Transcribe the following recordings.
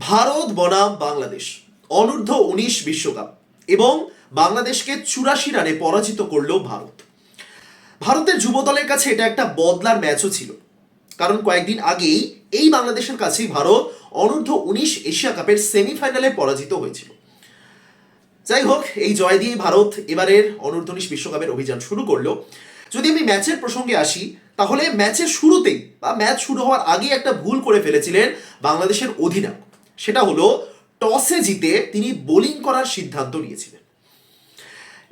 ভারত বনাম বাংলাদেশ, অনূর্ধ্ব উনিশ বিশ্বকাপ এবং বাংলাদেশকে চুরাশি রানে পরাজিত করল ভারত। ভারতের যুব দলের কাছে এটা একটা বদলার ম্যাচও ছিল। কারণ কয়েকদিন আগেই এই বাংলাদেশের কাছেই ভারত অনূর্ধ্ব উনিশ এশিয়া কাপের সেমিফাইনালে পরাজিত হয়েছিল। যাই হোক, এই জয় দিয়ে ভারত এবারের অনূর্ধ্ব উনিশ বিশ্বকাপের অভিযান শুরু করল। যদি আমি ম্যাচের প্রসঙ্গে আসি, তাহলে ম্যাচের শুরুতেই বা ম্যাচ শুরু হওয়ার আগে একটা ভুল করে ফেলেছিলেন বাংলাদেশের অধিনায়ক। সেটা হলো টসে জিতে তিনি বোলিং করার সিদ্ধান্ত নিয়েছিলেন।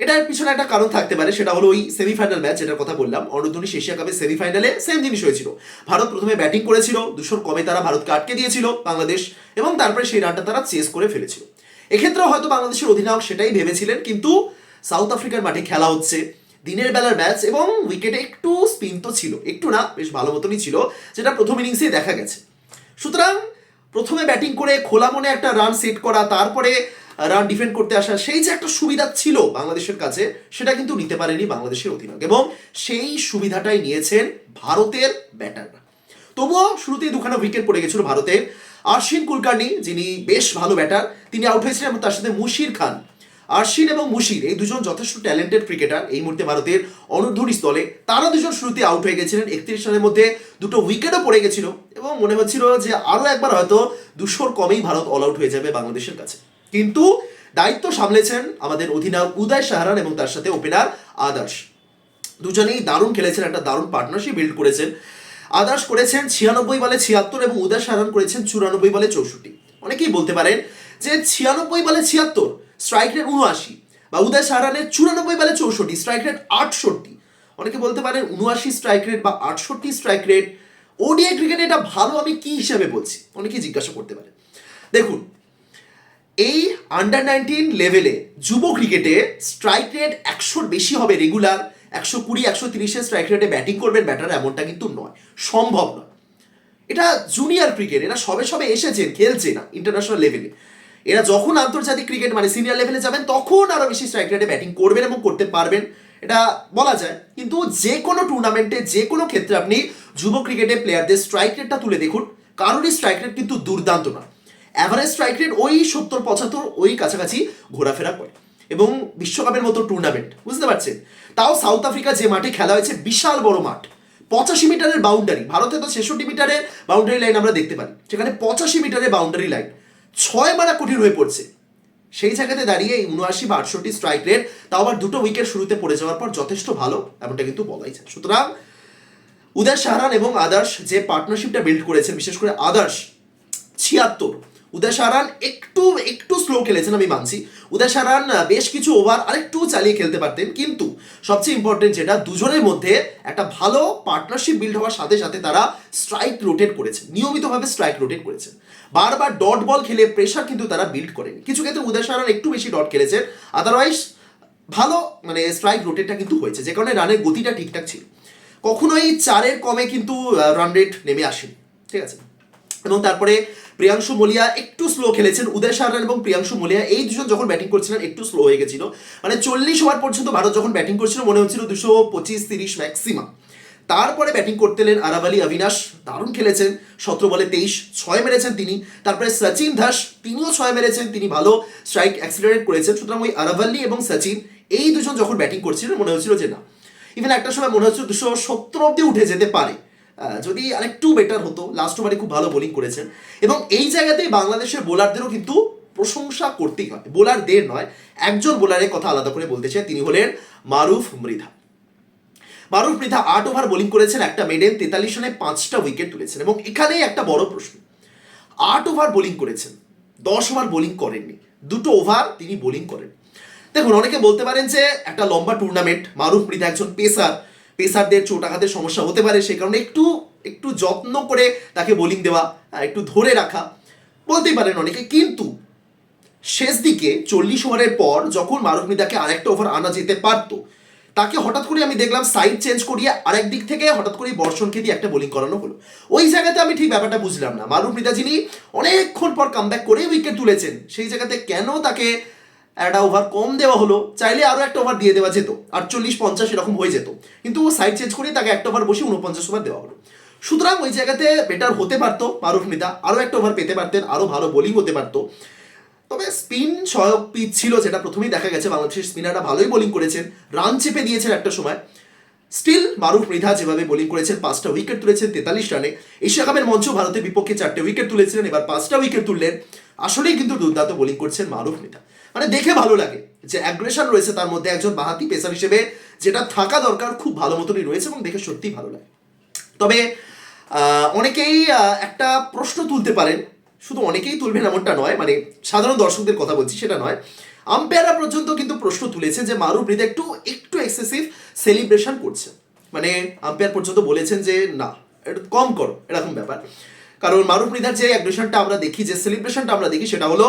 এটার পিছনে একটা কারণ থাকতে পারে, সেটা হলো ওই সেমিফাইনাল ম্যাচ যেটার কথা বললাম। অনূর্ধ্ব উনিশ এশিয়া কাপের সেমিফাইনালে সেম জিনিস হয়েছিল। ভারত প্রথমে ব্যাটিং করেছিল, দুশোর কমে তারা ভারতকে আটকে দিয়েছিল, বাংলাদেশ এবং তারপরে সেই রানটা তারা চেস করে ফেলেছিল। এক্ষেত্রেও হয়তো বাংলাদেশের অধিনায়ক সেটাই ভেবেছিলেন, কিন্তু সাউথ আফ্রিকার মাঠে খেলা হচ্ছে। দিনের বেলার ম্যাচ এবং উইকেটে একটু স্পিন তো ছিল, একটু না, বেশ ভালো মতনই ছিল, যেটা প্রথম ইনিংসেই দেখা গেছে। সুতরাং প্রথমে ব্যাটিং করে খোলা মনে একটা রান সেট করা, তারপরে রান ডিফেন্ড করতে আসা, সেই যে একটা সুবিধা ছিল বাংলাদেশের কাছে, সেটা কিন্তু নিতে পারেনি বাংলাদেশের অধিনায়ক। এবং সেই সুবিধাটাই নিয়েছেন ভারতের ব্যাটাররা তবুও শুরুতেই দুখানা উইকেট পড়ে গেছিল ভারতের। আশ্বিন কুলকার্নি, যিনি বেশ ভালো ব্যাটার তিনি আউট হয়েছিলেন এবং তার সাথে মুশির খান আরশিন এবং মুশির এই দুজন যথেষ্ট ট্যালেন্টেড ক্রিকেটার এই মুহূর্তে ভারতের অনূর্ধ্বনিশ দলে তারা দুজন শুরুতে আউট হয়ে গেছিলেন। একত্রিশ রানের মধ্যে দুটো উইকেটও পড়ে গেছিল এবং মনে হচ্ছিল যে আরও একবার হয়তো দুশোর কমেই ভারত অল আউট হয়ে যাবে বাংলাদেশের কাছে। কিন্তু দায়িত্ব সামলেছেন আমাদের অধিনায়ক উদয় সাহারান এবং তার সাথে ওপেনার আদর্শ। দুজনেই দারুণ খেলেছেন, একটা দারুণ পার্টনারশিপ বিল্ড করেছেন। আদার্স করেছেন ছিয়ানব্বই বলে ছিয়াত্তর এবং উদয় সাহারান করেছেন চুরানব্বই বলে চৌষট্টি। অনেকেই বলতে পারেন যে ছিয়ানব্বই বলে ছিয়াত্তর স্ট্রাইক রেট উনআশি বা উদয় সাহারানের চুরানব্বই বলে চৌষট্টি স্ট্রাইক রেট আটষট্টি। অনেকে বলতে পারেন উনআশি স্ট্রাইক রেট বা আটষট্টি স্ট্রাইক রেট ওডিআই ক্রিকেটে এটা ভালো আমি কি হিসাবে বলছি? অনেকেই জিজ্ঞাসা করতে পারে। দেখুন, এই আন্ডার নাইনটিন লেভেলে যুব ক্রিকেটে স্ট্রাইক রেট একশোর বেশি হবে রেগুলার একশো কুড়ি, একশো তিরিশের স্ট্রাইক রেটে ব্যাটিং করবেন ব্যাটার এমনটা কিন্তু নয়। সম্ভব নয়। এটা জুনিয়র ক্রিকেট এরা সবে সবে এসেছেন খেলছে না ইন্টারন্যাশনাল লেভেলে এরা যখন আন্তর্জাতিক ক্রিকেট মানে সিনিয়র লেভেলে যাবেন, তখন আরও বেশি স্ট্রাইক রেটে ব্যাটিং করবেন এবং করতে পারবেন। এটা বলা যায়। কিন্তু যে কোনো টুর্নামেন্টে যে কোনো ক্ষেত্রে আপনি যুব ক্রিকেটে প্লেয়ারদের স্ট্রাইক রেটটা তুলে দেখুন। কারোরই স্ট্রাইক রেট কিন্তু দুর্দান্ত না অ্যাভারেজ স্ট্রাইক রেট ওই সত্তর, পঁচাত্তর, ওই কাছাকাছি ঘোরাফেরা করে। এবং বিশ্বকাপের মতো টুর্নামেন্ট বুঝতে পারছেন? তাও সাউথ আফ্রিকা যে মাঠে খেলা হয়েছে, বিশাল বড় মাঠ। পঁচাশি মিটারের বাউন্ডারি ভারতে তো ছেষট্টি মিটারের বাউন্ডারি লাইন আমরা দেখতে পাই সেখানে পঁচাশি মিটারের বাউন্ডারি লাইন ছয় মারা কঠিন হয়ে পড়ছে। সেই জায়গাতে দাঁড়িয়ে এই উনআশি বা আটষট্টি স্ট্রাইক রেট তাও আবার দুটো উইকেট শুরুতে পড়ে যাওয়ার পর যথেষ্ট ভালো, এমনটা কিন্তু বলাই যায়। সুতরাং উদয় সাহারান এবং আদার্স যে পার্টনারশিপটা বিল্ড করেছেন বিশেষ করে আদার্স ছিয়াত্তর উদয় সাহারান একটু একটু স্লো খেলেছেন আমি মানছি। উদয় সাহারান বেশ কিছু ওভার আরেকটু চালিয়ে খেলতে পারতেন, কিন্তু সবচেয়ে ইম্পর্টেন্ট যেটা, দুজনের মধ্যে একটা ভালো পার্টনারশিপ বিল্ড হওয়ার সাথে সাথে তারা স্ট্রাইক রোটেট করেছে, নিয়মিতভাবে স্ট্রাইক রোটেট করেছেন বারবার ডট বল খেলে প্রেশার কিন্তু তারা বিল্ড করেনি। কিছু ক্ষেত্রে উদয় সাহারান একটু বেশি ডট খেলেছেন আদারওয়াইজ ভালো মানে স্ট্রাইক রোটেটটা কিন্তু হয়েছে। যে কারণে রানের গতিটা ঠিকঠাক ছিল। কখনোই চারের কমে কিন্তু রান রেট নেমে আসেনি। ঠিক আছে? এবং তারপরে প্রিয়াংশু মলিয়া একটু স্লো খেলেছেন উদয় সাহারান এবং প্রিয়াংশু মলিয়া। এই দুজন যখন ব্যাটিং করছিলেন, একটু স্লো হয়ে গেছিল। মানে চল্লিশ ওভার পর্যন্ত ভারত যখন ব্যাটিং করছিল, মনে হচ্ছিল দুশো পঁচিশ তিরিশ ম্যাক্সিমাম তারপরে ব্যাটিং করতে এলেন আরাবালি অবিনাশ, দারুণ খেলেছেন, সতেরো বলে তেইশ, ছয় মেরেছেন তিনি। তারপরে সচিন দাস, তিনিও ছয় মেরেছেন, তিনি ভালো স্ট্রাইক অ্যাক্সিলারেট করেছেন। সুতরাং ওই আরাভাল্লি এবং সচিন এই দুজন যখন ব্যাটিং করছিলেন মনে হচ্ছিল যে না। ইভেন একটা সময় মনে হচ্ছিল দুশো সত্তর অব্দি উঠে যেতে পারে। যদি আরেকটু বেটার হতো লাস্ট ওভারে খুব ভালো বোলিং করেছেন। এবং এই জায়গাতেই বাংলাদেশের বোলারদেরও কিন্তু প্রশংসা করতেই হয়। বোলারদের নয়, একজন বোলারের কথা আলাদা করে বলতে চাই, তিনি হলেন মারুফ মৃধা। মারুফ মৃধা আট ওভার বোলিং করেছেন, একটা মেডেন তেতাল্লিশ রানে পাঁচটা উইকেট তুলেছেন এবং এখানেই একটা বড় প্রশ্ন। আট ওভার বোলিং করেছেন, দশ ওভার বোলিং করেননি, দুটো ওভার তিনি বোলিং করেন। দেখুন, অনেকে বলতে পারেন যে একটা লম্বা টুর্নামেন্ট মারুফ মৃধা একজন পেসার, পেসারদের চোট আঘাতের সমস্যা হতে পারে সেই কারণে একটু একটু যত্ন করে তাকে বোলিং দেওয়া একটু ধরে রাখা, বলতেই পারেন অনেকে। কিন্তু শেষ দিকে চল্লিশ ওভারের পর যখন মারুফ মৃধাকে আরেকটা ওভার আনা যেতে পারতো তাকে হঠাৎ করে আমি দেখলাম সাইড চেঞ্জ করিয়ে আরেক দিক থেকে হঠাৎ করে বর্ষণকে দিয়ে একটা বোলিং করানো হলো। ওই জায়গাতে আমি ঠিক ব্যাপারটা বুঝলাম না। মারুফ যিনি অনেকক্ষণ পর কামব্যাক করে উইকেট তুলেছেন, সেই জায়গাতে কেন তাকে একটা ওভার কম দেওয়া হলো? চাইলে আরও একটা ওভার দিয়ে দেওয়া যেত। আটচল্লিশ, পঞ্চাশ এরকম হয়ে যেত। কিন্তু ও সাইড চেঞ্জ করে তাকে একটা ওভার বসে উনপঞ্চাশ ওভার দেওয়া হলো। সুতরাং ওই জায়গাতে বেটার হতে পারতো মারুফ মৃধা আরও একটা ওভার পেতে পারতেন আরও ভালো বোলিং হতে পারতো। তবে স্পিন সহায়ক পিচ ছিল যেটা প্রথমেই দেখা গেছে, বাংলাদেশের স্পিনাররা ভালোই বোলিং করেছেন। রান চেপে দিয়েছেন একটা সময়। স্টিল মারুফ মৃধা যেভাবে বোলিং করেছেন, পাঁচটা উইকেট তুলেছেন তেতাল্লিশ রানে। এশিয়া কাপের মঞ্চ ভারতের বিপক্ষে চারটে উইকেট তুলেছিলেন, এবার পাঁচটা উইকেট তুললেন। আসলেই কিন্তু দুর্দান্ত বোলিং করছেন মারুফ মৃধা। মানে দেখে ভালো লাগে যে অ্যাগ্রেশন রয়েছে তার মধ্যে একজন বাহাতি পেসার হিসেবে, যেটা থাকা দরকার, খুব ভালো মতনই রয়েছে এবং দেখে সত্যিই ভালো লাগে। তবে অনেকেই একটা প্রশ্ন তুলতে পারেন শুধু অনেকেই তুলবেন এমনটা নয় মানে সাধারণ দর্শকদের কথা বলছি সেটা নয়। আম্পায়াররা পর্যন্ত কিন্তু প্রশ্ন তুলেছে যে মারুফ মৃধা একটু একটু এক্সেসিভ সেলিব্রেশন করছে। মানে আম্পায়ার পর্যন্ত বলেছেন যে না, একটু কম করো, এরকম ব্যাপার। কারণ মারুফ মৃধার যে অ্যাগ্রেশনটা আমরা দেখি, যে সেলিব্রেশনটা আমরা দেখি, সেটা হলো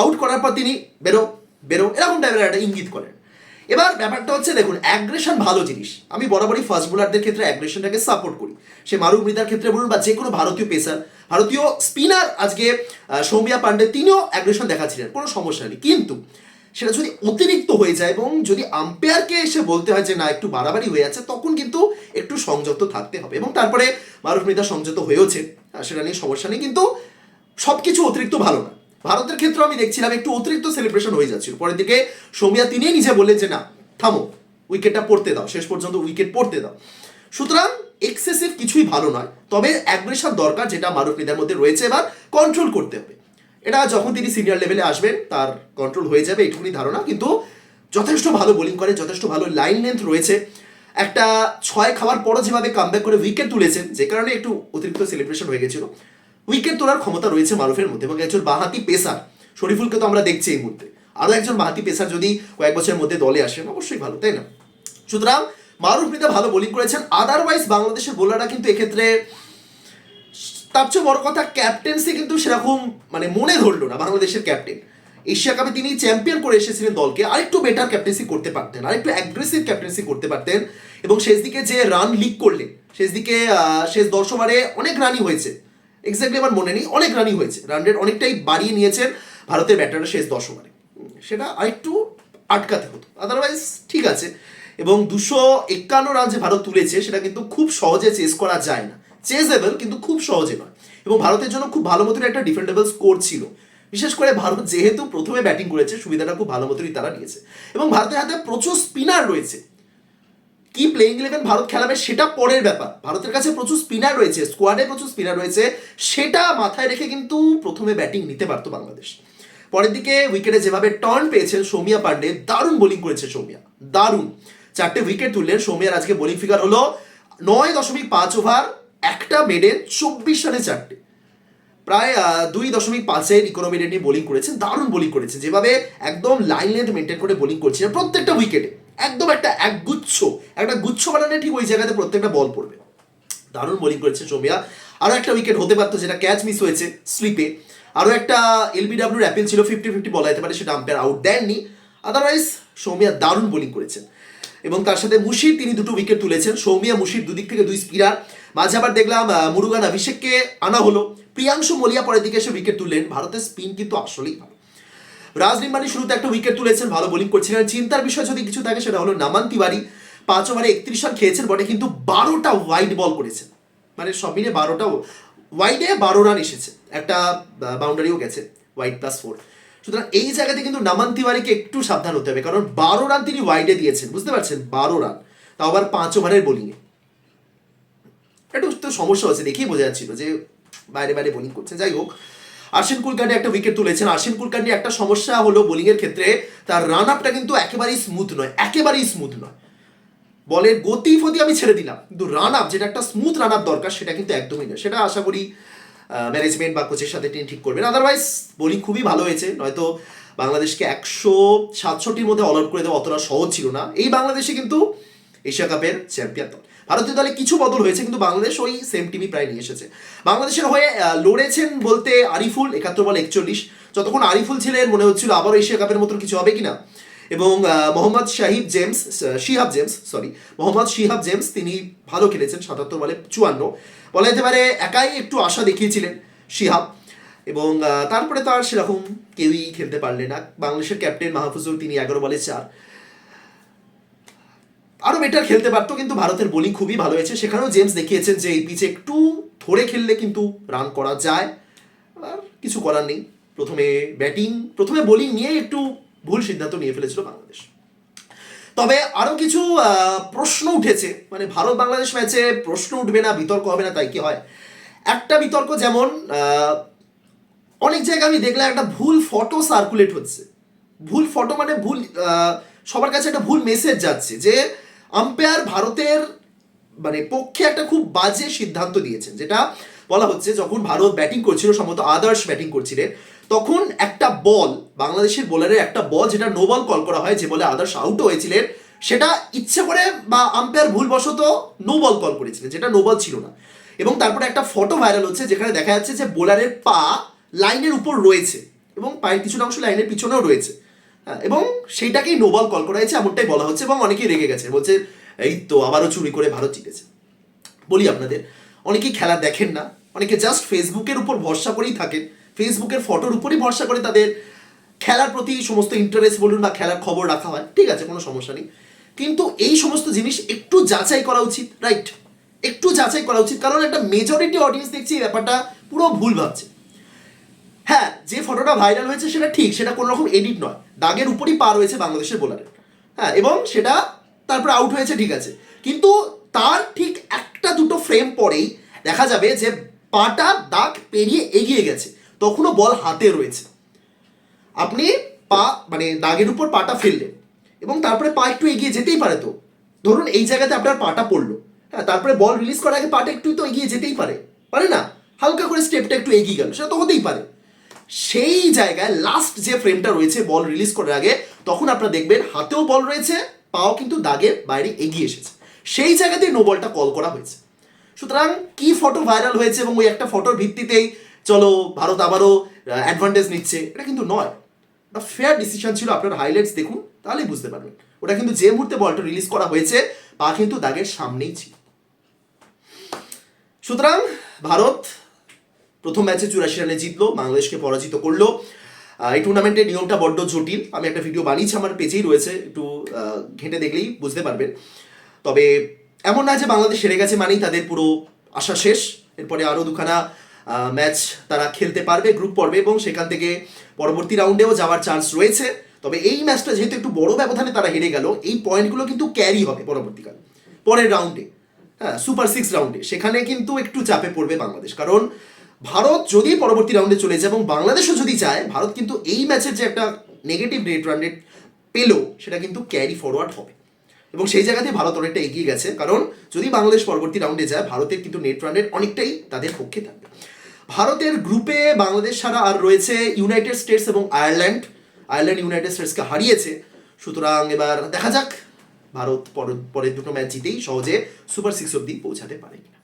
আউট করার পর তিনি বেরো বেরো, এরকম টাইপের একটা ইঙ্গিত করেন। এবার ব্যাপারটা হচ্ছে, দেখুন অ্যাগ্রেশন ভালো জিনিস। আমি বরাবরই ফাস্ট বোলারদের ক্ষেত্রে অ্যাগ্রেশনটাকে সাপোর্ট করি। সে মারুফ মৃধার ক্ষেত্রে বলুন বা যে কোনো ভারতীয় পেসার ভারতীয় স্পিনার আজকে সৌমিয়া পান্ডে তিনিও অ্যাগ্রেশন দেখাচ্ছিলেন, কোনো সমস্যা নেই। কিন্তু সেটা যদি অতিরিক্ত হয়ে যায় এবং যদি আম্পায়ারকে এসে বলতে হয় যে, না, একটু বাড়াবাড়ি হয়ে যাচ্ছে তখন কিন্তু একটু সংযত থাকতে হবে এবং তারপরে মারুফ মৃধা সংযত হয়েওছে সেটা নিয়ে সমস্যা নেই। কিন্তু সব কিছু অতিরিক্ত ভালো না। ভারতের ক্ষেত্রে আমি দেখছিলাম একটু অতিরিক্ত সেলিব্রেশন হয়ে যাচ্ছিল। পরের দিকে সৌমিয়া তিনি নিজে বললেন যে, না, থামো উইকেটটা পড়তে দাও, শেষ পর্যন্ত উইকেট পড়তে দাও। সুতরাং এক্সেসিভ কিছুই ভালো নয়। তবে অ্যাগ্রেশন দরকার যেটা মারুফ মৃধার মধ্যে রয়েছে এবার কন্ট্রোল করতে হবে। এটা যখন তিনি সিনিয়র লেভেলে আসবেন, তার কন্ট্রোল হয়ে যাবে এইটুকুনি ধারণা। কিন্তু যথেষ্ট ভালো বোলিং করে, যথেষ্ট ভালো লাইন লেন্থ রয়েছে। একটা ছয় খাওয়ার পরও যেভাবে কামব্যাক করে উইকেট তুলেছেন, যে কারণে একটু অতিরিক্ত সেলিব্রেশন হয়ে গেছিল। উইকেট তোলার ক্ষমতা রয়েছে মারুফের মধ্যে এবং একজন বাহাতি পেসার, শরীফুলকে তো আমরা দেখছি এই মুহূর্তে। আরও একজন বাহাতি পেসার যদি কয়েক বছরের মধ্যে দলে আসেন, অবশ্যই ভালো, তাই না? সুতরাং মারুফ মৃধা ভালো বোলিং করেছেন। আদারওয়াইজ বাংলাদেশের বোলাররা কিন্তু এক্ষেত্রে তার চেয়ে বড় কথা ক্যাপ্টেন্সি কিন্তু সেরকম মানে মনে ধরলো না বাংলাদেশের ক্যাপ্টেন এশিয়া কাপে তিনি চ্যাম্পিয়ন করে এসেছিলেন দলকে, আরেকটু বেটার ক্যাপ্টেন্সি করতে পারতেন, আরেকটু অ্যাগ্রেসিভ ক্যাপ্টেন্সি করতে পারতেন এবং শেষ দিকে যে রান লিক করলেন শেষ দিকে শেষ দশ ওভারে অনেক রানই হয়েছে। এক্স্যাক্টলি আমার মনে নেই, অনেক রানই হয়েছে। রান রেট অনেকটাই বাড়িয়ে নিয়েছেন ভারতের ব্যাটাররা শেষ দশ ওভারে সেটা আরেকটু আটকাতে হতো আদারওয়াইজ ঠিক আছে। এবং দুশো একান্ন রান যে ভারত তুলেছে, সেটা কিন্তু খুব সহজে চেস করা যায় না। চেজেবল কিন্তু খুব সহজে নয়। এবং ভারতের জন্য খুব ভালো মতন একটা ডিফেন্ডেবল স্কোর ছিল। বিশেষ করে ভারত যেহেতু প্রথমে ব্যাটিং করেছে, সুবিধাটা খুব ভালো মতনই তারা নিয়েছে। এবং ভারতের হাতে প্রচুর স্পিনার রয়েছে। কি প্লেইং ইলেভেন ভারত খেলাবে সেটা পরের ব্যাপার। ভারতের কাছে প্রচুর স্পিনার রয়েছে স্কোয়াডে প্রচুর স্পিনার রয়েছে, সেটা মাথায় রেখে কিন্তু প্রথমে ব্যাটিং নিতে পারতো বাংলাদেশ। পরের দিকে উইকেটে যেভাবে টার্ন পেয়েছেন সৌমিয়া পান্ডে, দারুণ বোলিং করেছে সৌমিয়া। দারুণ। চারটে উইকেট তুললেন সৌমিয়ার আজকে বোলিং ফিগার হলো নয় দশমিক পাঁচ ওভার একটা মেডে চব্বিশ রানে চারটে। প্রায় দুই দশমিক পাঁচের ইকোনমি রেট নিয়ে বোলিং করেছেন দারুণ বোলিং করেছেন যেভাবে একদম লাইন লেন্থ মেনটেন করে বোলিং করছিলেন প্রত্যেকটা উইকেটে একদম একটা এক গুচ্ছ একটা গুচ্ছ বানানে ঠিক ওই জায়গাতে প্রত্যেকটা বল পড়বে। দারুণ বোলিং করেছে সৌমিয়া। আরও একটা উইকেট হতে পারতো যেটা ক্যাচ মিস হয়েছে স্লিপে আরও একটা এলবিডাব্লিউর অ্যাপিল ছিল ফিফটি ফিফটি বলা যেতে পারে সেটা আম্পায়ার আউট দেননি। আদারওয়াইজ সৌমিয়া দারুণ বোলিং করেছেন এবং তার সাথে মুশির তিনি দুটো উইকেট তুলেছেন। সৌমিয়া, মুশির দুদিক থেকে দুই স্পিনার মাঝে আবার দেখলাম মুরুগান অভিষেককে আনা হলো। প্রিয়াংশু মলিয়া পরের দিকে এসে উইকেট তুললেন। ভারতের স্পিন কিন্তু আসলেই ভালো। রাজ নিম্বানি শুরুতে একটা উইকেট তুলেছেন, ভালো বোলিং করছিলেন চিন্তার বিষয় যদি কিছু থাকে, সেটা হলো নামান তিওয়ারি। পাঁচ ওভারে একত্রিশ রান খেয়েছেন, বটে, কিন্তু বারোটা ওয়াইড বল করেছেন। মানে সব মিলে বারোটা ওয়াইডে বারো রান এসেছে। একটা বাউন্ডারিও গেছে ওয়াইড প্লাস ফোর সুতরাং এই জায়গাতে কিন্তু নামান তিওয়ারিকে একটু সাবধান হতে হবে, কারণ বারো রান তিনি ওয়াইডে দিয়েছেন, বুঝতে পারছেন? বারো রান। তাও আবার পাঁচ ওভারের বোলিংয়ে একটু সমস্যা হচ্ছে দেখেই বোঝা যাচ্ছিল যে বাইরে বাইরে বোলিং করছে। যাই হোক, আর্শেন কুলকার্নি একটা উইকেট তুলেছেন। আর্শেন কুলকার্নি একটা সমস্যা হলো বোলিংয়ের ক্ষেত্রে, তার রান আপটা কিন্তু একেবারেই স্মুথ নয়, একেবারেই স্মুথ নয়। বলের গতি ফতি আমি ছেড়ে দিলাম, কিন্তু রান আপ যেটা একটা স্মুথ রান আপ দরকার, সেটা কিন্তু একদমই নয়। সেটা আশা করি ম্যানেজমেন্ট বা কোচের সাথে তিনি ঠিক করবেন আদারওয়াইজ বোলিং খুবই ভালো হয়েছে। নয়তো বাংলাদেশকে একশো সাতষট্টির মধ্যে অল আউট করে দেওয়া অতটা সহজ ছিল না। এই বাংলাদেশে কিন্তু এশিয়া কাপের চ্যাম্পিয়ন দল ভারতীয় দলে কিছু বদল হয়েছে, কিন্তু বাংলাদেশ ওই সেম টিমই প্রায় নিয়ে এসেছে। বাংলাদেশের হয়ে লড়েছেন বলতে আরিফুল একাত্তর বল একচল্লিশ। যতক্ষণ আরিফুল ছিলেন, মনে হচ্ছিল আবারও এশিয়া কাপের মতন কিছু হবে কিনা? এবং Mohammad Shahib James Shihab James sorry Mohammad Shihab James তিনি ভালো খেলেছেন, সাতাত্তর বলে চুয়ান্ন। বলা যেতে পারে একাই একটু আশা দেখিয়েছিলেন শিহাব। এবং তারপরে তো আর সেরকম কেউই খেলতে পারলে না। বাংলাদেশের ক্যাপ্টেন মাহফুজুর তিনি এগারো বলে চার। আরও বেটার খেলতে পারতো, কিন্তু ভারতের বোলিং খুবই ভালো হয়েছে। সেখানেও জেমস দেখিয়েছেন যে এই পিচে একটু ধরে খেললে কিন্তু রান করা যায়। আর কিছু করার নেই। প্রথমে ব্যাটিং প্রথমে বোলিং নিয়ে একটু ভুল সিদ্ধান্ত নিয়ে ফেলেছিল বাংলাদেশ। তবে আরও কিছু প্রশ্ন উঠেছে। মানে ভারত বাংলাদেশ ম্যাচে প্রশ্ন উঠবে না, বিতর্ক হবে না, তাই কি হয়? একটা বিতর্ক যেমন অনেক জায়গায় আমি দেখলাম একটা ভুল ফটো সার্কুলেট হচ্ছে। ভুল ফটো মানে ভুল সবার কাছে একটা ভুল মেসেজ যাচ্ছে যে আম্পায়ার ভারতের মানে পক্ষে একটা খুব বাজে সিদ্ধান্ত দিয়েছেন। যেটা বলা হচ্ছে, যখন ভারত ব্যাটিং করছিল, সম্ভবত আদার্স ব্যাটিং করছিলেন তখন একটা বল বাংলাদেশের বোলারের একটা বল যেটা নো বল কল করা হয় যে বলে আদার্স আউট হয়েছিলেন সেটা ইচ্ছে করে বা আম্পায়ার ভুলবশত নো বল কল করেছিলেন যেটা নো বল ছিল না। এবং তারপরে একটা ফটো ভাইরাল হচ্ছে যেখানে দেখা যাচ্ছে যে বোলারের পা লাইনের উপর রয়েছে এবং পায়ের কিছুটা অংশ লাইনের পিছনেও রয়েছে। হ্যাঁ, এবং সেইটাকেই নোবল কল করা হয়েছে এমনটাই বলা হচ্ছে এবং অনেকেই রেগে গেছে বলছে এই তো আবারও চুরি করে ভারত জিতেছে। বলি আপনাদের অনেকেই খেলা দেখেন না অনেকে জাস্ট ফেসবুকের উপর ভরসা করেই থাকেন। ফেসবুকের ফটোর উপরই ভরসা করে তাদের খেলার প্রতি সমস্ত ইন্টারেস্ট বলুন বা খেলার খবর রাখা হয়, ঠিক আছে, কোনো সমস্যা নেই। কিন্তু এই সমস্ত জিনিস একটু যাচাই করা উচিত রাইট একটু যাচাই করা উচিত, কারণ একটা মেজরিটি অডিয়েন্স দেখছি এই ব্যাপারটা পুরো ভুল ভাবছে। হ্যাঁ যে ফটোটা ভাইরাল হয়েছে সেটা ঠিক, সেটা কোনো রকম এডিট নয়। দাগের উপরই পা রয়েছে বাংলাদেশের বোলারের হ্যাঁ এবং সেটা তারপর আউট হয়েছে, ঠিক আছে। কিন্তু তার ঠিক একটা দুটো ফ্রেম পরেই দেখা যাবে যে পাটা দাগ পেরিয়ে এগিয়ে গেছে। তখনও বল হাতে রয়েছে। আপনি পা মানে দাগের উপর পাটা ফেললেন এবং তারপরে পা একটু এগিয়ে যেতেই পারে তো। ধরুন এই জায়গাতে আপনার পাটা পড়ল। হ্যাঁ তারপরে বল রিলিজ করার আগে পাটা একটু তো এগিয়ে যেতেই পারে। পারে না? হালকা করে স্টেপটা একটু এগিয়ে গেল, সেটা তো হতেই পারে। সেই জায়গায় লাস্ট যে ফ্রেমটা রয়েছে বল রিলিজ করার আগে, তখন আপনারা দেখবেন হাতেও বল রয়েছে, পাও কিন্তু দাগের বাইরে এগিয়ে এসেছে। সেই জায়গাতেই নো বলটা কল করা হয়েছে। সুতরাং কি ফটো ভাইরাল হয়েছে এবং ওই একটা ফটোর ভিত্তিতেই চলো, ভারত আবারও অ্যাডভান্টেজ নিচ্ছে। এটা কিন্তু নয়। ওটা ফেয়ার ডিসিশন ছিল, আপনার হাইলাইটস দেখুন, তাহলেই বুঝতে পারবেন। ওটা কিন্তু যে মুহূর্তে বলটা রিলিজ করা হয়েছে, পা কিন্তু দাগের সামনেই ছিল। সুতরাং, ভারত প্রথম ম্যাচে চুরাশি রানে জিতলো, বাংলাদেশকে পরাজিত করল। এই টুর্নামেন্টের নিয়মটা বড্ড জটিল। আমি একটা ভিডিও বানিয়েছি, আমার পেজেই রয়েছে, একটু ঘেঁটে দেখলেই বুঝতে পারবেন। তবে, এমন না যে বাংলাদেশ হেরে গেছে মানেই তাদের পুরো আশা শেষ। এরপরে আরও দুখানা ম্যাচ তারা খেলতে পারবে গ্রুপ পর্বে এবং সেখান থেকে পরবর্তী রাউন্ডেও যাওয়ার চান্স রয়েছে। তবে এই ম্যাচটা যেহেতু একটু বড় ব্যবধানে তারা হেরে গেল, এই পয়েন্টগুলো কিন্তু ক্যারি হবে পরবর্তীকালে, পরের রাউন্ডে হ্যাঁ সুপার সিক্স রাউন্ডে সেখানে কিন্তু একটু চাপে পড়বে বাংলাদেশ। কারণ ভারত যদি পরবর্তী রাউন্ডে চলে যায় এবং বাংলাদেশও যদি যায়, ভারত কিন্তু এই ম্যাচের যে একটা নেগেটিভ রেট রান রেট পেল, সেটা কিন্তু ক্যারি ফরওয়ার্ড হবে। এবং সেই জায়গাতে ভারত অনেকটা এগিয়ে গেছে। কারণ যদি বাংলাদেশ পরবর্তী রাউন্ডে যায়, ভারতের কিন্তু নেট রান রেট অনেকটাই তাদের পক্ষে থাকবে। ভারতের গ্রুপে বাংলাদেশ ছাড়া আর রয়েছে ইউনাইটেড স্টেটস এবং আয়ারল্যান্ড আয়ারল্যান্ড ইউনাইটেড স্টেটসকে হারিয়েছে। সুতরাং এবার দেখা যাক, ভারত পরের দুটো ম্যাচ জিতেই সহজে সুপার সিক্স অব্দি পৌঁছাতে পারে কিনা।